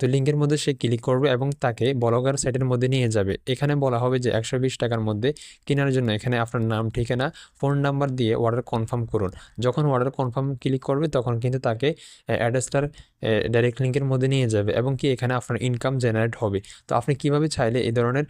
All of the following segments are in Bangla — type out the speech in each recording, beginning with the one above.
তো লিঙ্কের মধ্যে সে ক্লিক করবে এবং তাকে ব্লগার সাইটের মধ্যে নিয়ে যাবে। এখানে বলা হবে যে একশো বিশ টাকার মধ্যে কেনার জন্য এখানে আপনার নাম, ঠিকানা, ফোন নাম্বার দিয়ে অর্ডার কনফার্ম করুন। যখন অর্ডার কনফার্ম ক্লিক করবে তখন কিন্তু তাকে অ্যাড্রেসটার ডাইরেক্ট লিঙ্কের মধ্যে নিয়ে যাবে এবং কি এখানে আপনার ইনকাম জেনারেট হবে। তো আপনি কীভাবে চাইলে এই ধরনের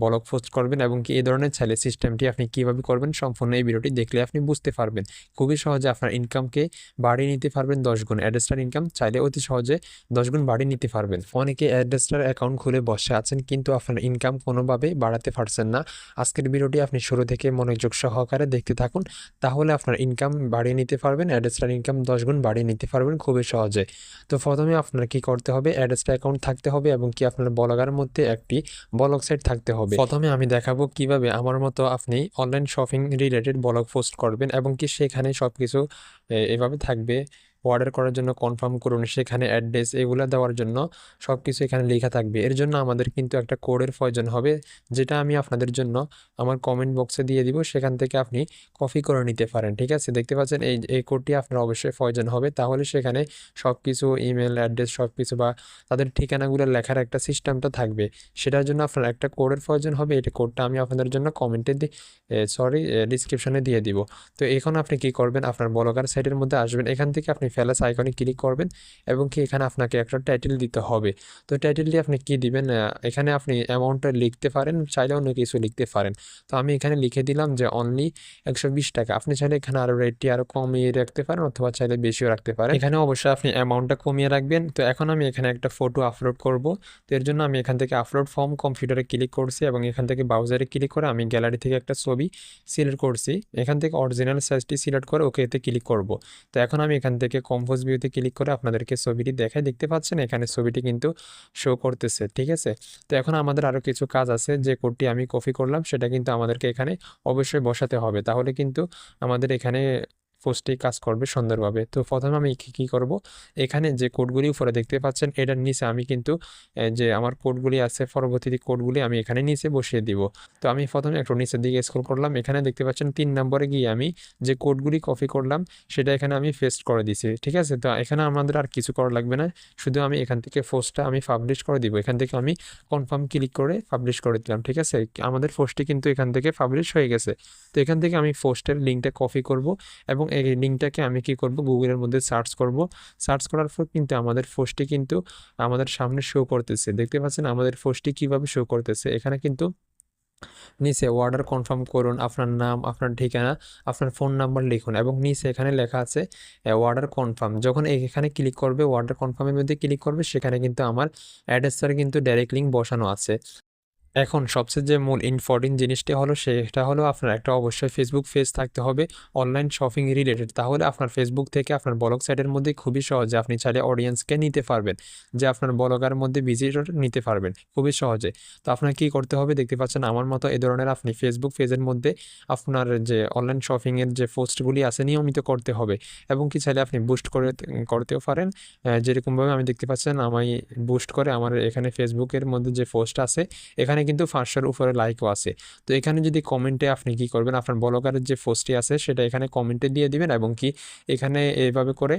ব্লগ পোস্ট করবেন এবং কি এই ধরনের চাইলে সিস্টেমটি আপনি কীভাবে করবেন সম্পূর্ণ এই ভিডিওটি দেখলে আপনি বুঝতে পারবেন। খুবই সহজে আপনার ইনকামকে বাড়িয়ে নিতে পারবেন দশ গুণ। অ্যাড্রেসটার ইনকাম চাইলে অতি সহজে দশ গুণ বাড়িয়ে নিতে পারবেন। অনেকে অ্যাড্রেসটার অ্যাকাউন্ট খুলে বসে আছেন কিন্তু আপনার ইনকাম কোনোভাবে বাড়াতে পারছেন না। আজকের ভিডিওটি আপনি শুরু থেকে মনোযোগ সহকারে দেখতে থাকুন, তাহলে আপনার ইনকাম বাড়িয়ে নিতে পারবেন অ্যাড্রেসটার ইনকাম দশ গুণ বাড়িয়ে নিতে পারবেন খুবই সহজে। তো প্রথমে আপনার কি করতে হবে? অ্যাড্রেসটা অ্যাকাউন্ট থাকতে হবে এবং কি আপনার ব্লগার মধ্যে একটি ব্লগ সাইট থাকতে হবে। প্রথমে আমি দেখাবো কীভাবে আমার মতো আপনি online shopping related blog post করবেন এবং কি সেখানে সব কিছু এভাবে থাকবে। অর্ডার করার জন্য কনফার্ম করুন, সেখানে অ্যাড্রেস এগুলো দেওয়ার জন্য সব কিছু এখানে লেখা থাকবে। এর জন্য আমাদের কিন্তু একটা কোডের প্রয়োজন হবে, যেটা আমি আপনাদের জন্য আমার কমেন্ট বক্সে দিয়ে দিব, সেখান থেকে আপনি কপি করে নিতে পারেন, ঠিক আছে? দেখতে পাচ্ছেন, এই এই কোডটি আপনার অবশ্যই প্রয়োজন হবে। তাহলে সেখানে সব কিছু ইমেল অ্যাড্রেস সব কিছু বা তাদের ঠিকানাগুলো লেখার একটা সিস্টেমটা থাকবে। সেটার জন্য আপনার একটা কোডের প্রয়োজন হবে এটা কোডটা আমি আপনাদের জন্য কমেন্টে সরি ডিসক্রিপশনে দিয়ে দিব। তো এখন আপনি কি করবেন? আপনার ব্লগার সাইটের মধ্যে আসবেন, এখান থেকে আপনি ফেলাস আইকনে ক্লিক করবেন এবং কি এখানে আপনাকে একটা টাইটেল দিতে হবে। তো টাইটেলটি আপনি কি দিবেন? এখানে আপনি অ্যামাউন্টটা লিখতে পারেন, চাইলে অন্য কিছু লিখতে পারেন। তো আমি এখানে লিখে দিলাম যে অনলি একশো বিশ টাকা। আপনি চাইলে এখানে আরও রেটটি আরও কমিয়ে রাখতে পারেন অথবা চাইলে বেশিও রাখতে পারেন। এখানে অবশ্যই আপনি অ্যামাউন্টটা কমিয়ে রাখবেন। তো এখন আমি এখানে একটা ফটো আপলোড করব। তো এর জন্য আমি এখান থেকে আপলোড ফর্ম কম্পিউটারে ক্লিক করছি এবং এখান থেকে ব্রাউজারে ক্লিক করে আমি গ্যালারি থেকে একটা ছবি সিলেক্ট করছি। এখান থেকে অরিজিনাল সাইজটি সিলেক্ট করে ওকেতে ক্লিক করব। তো এখন আমি এখান থেকে কম্পোজ ভিউতে ক্লিক করে আপনাদেরকে ছবিটি দেখায়। দেখতে পাচ্ছেন এখানে ছবিটি কিন্তু শো করতেছে, ঠিক আছে? তো এখন আমাদের আরও কিছু কাজ আছে। যে কোডটি আমি কপি করলাম, সেটা কিন্তু আমাদেরকে এখানে অবশ্যই বসাতে হবে। তাহলে কিন্তু আমাদের এখানে পোস্টে কাজ করবে সুন্দরভাবে। তো প্রথমে আমি কী করব? এখানে যে কোডগুলি উপরে দেখতে পাচ্ছেন, এটার নিচে আমি কিন্তু যে আমার কোডগুলি আছে, পরবর্তীতে কোডগুলি আমি এখানে নিচে বসিয়ে দিব। তো আমি প্রথমে একটু নিচের দিকে স্ক্রল করলাম। এখানে দেখতে পাচ্ছেন, তিন নম্বরে গিয়ে আমি যে কোডগুলি কপি করলাম, সেটা এখানে আমি পেস্ট করে দিছি, ঠিক আছে? তো এখানে আমাদের আর কিছু করা লাগবে না। শুধু আমি এখান থেকে পোস্টটা আমি পাবলিশ করে দিব। এখান থেকে আমি কনফার্ম ক্লিক করে পাবলিশ করে দিলাম, ঠিক আছে? আমাদের পোস্টটি কিন্তু এখান থেকে পাবলিশ হয়ে গেছে। তো এখান থেকে আমি পোস্টের লিঙ্কটা কপি করব এবং এই লিঙ্কটাকে আমি কি করব? গুগলের মধ্যে সার্চ করব। সার্চ করার পর কিন্তু আমাদের পোস্টটি কিন্তু আমাদের সামনে শো করতেছে। দেখতে পাচ্ছেন আমাদের পোস্টটি কীভাবে শো করতেছে? এখানে কিন্তু নিচে অর্ডার কনফার্ম করুন, আপনার নাম, আপনার ঠিকানা, আপনার ফোন নাম্বার লিখুন এবং নিচে এখানে লেখা আছে অর্ডার কনফার্ম যখন এখানে ক্লিক করবে অর্ডার কনফার্মের মধ্যে ক্লিক করবে, সেখানে কিন্তু আমার অ্যাড্রেসটার কিন্তু ডাইরেক্ট লিঙ্ক বসানো আছে। এখন সবচেয়ে যে মূল ইম্পর্টেন্ট জিনিসটি হলো সেটা হলো আপনার একটা অবশ্যই ফেসবুক পেজ থাকতে হবে অনলাইন শপিং রিলেটেড তাহলে আপনার ফেসবুক থেকে আপনার ব্লগ সাইটের মধ্যে খুবই সহজে আপনি চাইলে অডিয়েন্সকে নিতে পারবেন, যে আপনার ব্লগার মধ্যে ভিজিটর নিতে পারবেন, খুবই সহজে। তো আপনার কি করতে হবে দেখতে পাচ্ছেন আমার মতো এ ধরনের আপনি ফেসবুক পেজের মধ্যে আপনার যে অনলাইন শপিংয়ের যে পোস্টগুলি আছে নিয়মিত করতে হবে এবং কি চাইলে আপনি বুস্ট করে করতেও পারেন। যেরকমভাবে আমি দেখতে পাচ্ছেন আমি বুস্ট করে আমার এখানে ফেসবুকের মধ্যে যে পোস্ট আছে, এখানে কিন্তু পাঁচশোর উপরে লাইকও আছে। তো এখানে যদি কমেন্টে আপনি কি করবেন, আপনার ব্লগারের যে পোস্টটি আছে, সেটা এখানে কমেন্টে দিয়ে দিবেন এবং কি এখানে এইভাবে করে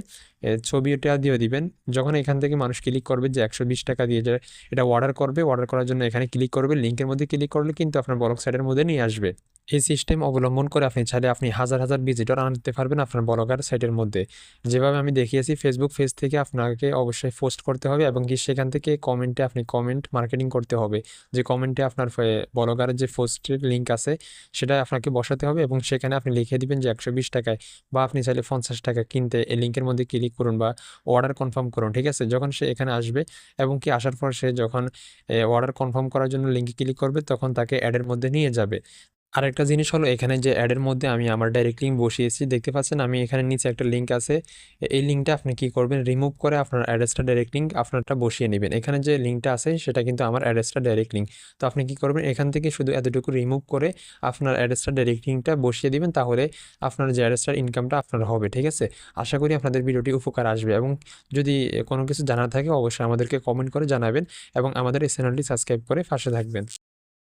ছবিটা দিয়ে দিবেন। যখন এখান থেকে মানুষ ক্লিক করবে যে একশো বিশ টাকা দিয়ে যে এটা অর্ডার করবে অর্ডার করার জন্য এখানে ক্লিক করবে লিঙ্কের মধ্যে ক্লিক করলে কিন্তু আপনার ব্লগ সাইটের মধ্যে নিয়ে আসবে। এই সিস্টেম অবলম্বন করে আপনি চাইলে আপনি হাজার হাজার ভিজিটর আনতে পারবেন আপনার ব্লগার সাইটের মধ্যে। যেভাবে আমি দেখিয়েছি ফেসবুক পেজ থেকে আপনাকে অবশ্যই পোস্ট করতে হবে এবং কি সেখান থেকে কমেন্টে আপনি কমেন্ট মার্কেটিং করতে হবে। যে কমেন্টে আপনার ব্লগারের যে পোস্টের লিঙ্ক আছে, সেটা আপনাকে বসাতে হবে এবং সেখানে আপনি লিখে দিবেন যে একশো বিশ টাকায় বা আপনি চাইলে পঞ্চাশ টাকা কিনতে এই লিঙ্কের মধ্যে ক্লিক করুন বা অর্ডার কনফার্ম করুন, ঠিক আছে? যখন সে এখানে আসবে এবং কি আসার পর সে যখন অর্ডার কনফার্ম করার জন্য লিঙ্কে ক্লিক করবে, তখন তাকে অ্যাডের মধ্যে নিয়ে যাবে। আরেকটা জিনিস হলো এখানে যে অ্যাডের মধ্যে আমি আমার ডাইরেক্ট লিঙ্ক বসিয়েছি, দেখতে পাচ্ছেন আমি এখানে নিচে একটা লিঙ্ক আছে। এই লিঙ্কটা আপনি কি করবেন? রিমুভ করে আপনার অ্যাড্রেসটা ডাইরেক্ট লিঙ্ক আপনারটা বসিয়ে নেবেন। এখানে যে লিঙ্কটা আছে সেটা কিন্তু আমার অ্যাড্রেসটা ডাইরেক্ট লিঙ্ক তো আপনি কি করবেন? এখান থেকে শুধু এতটুকু রিমুভ করে আপনার অ্যাড্রেসটা ডাইরেক্ট লিঙ্কটা বসিয়ে দিবেন, তাহলে আপনার যে অ্যাড্রেসটার ইনকামটা আপনার হবে, ঠিক আছে? আশা করি আপনাদের ভিডিওটি উপকার আসবে এবং যদি কোনো কিছু জানার থাকে অবশ্যই আমাদেরকে কমেন্ট করে জানাবেন এবং আমাদের এই চ্যানেলটি সাবস্ক্রাইব করে পাশে থাকবেন।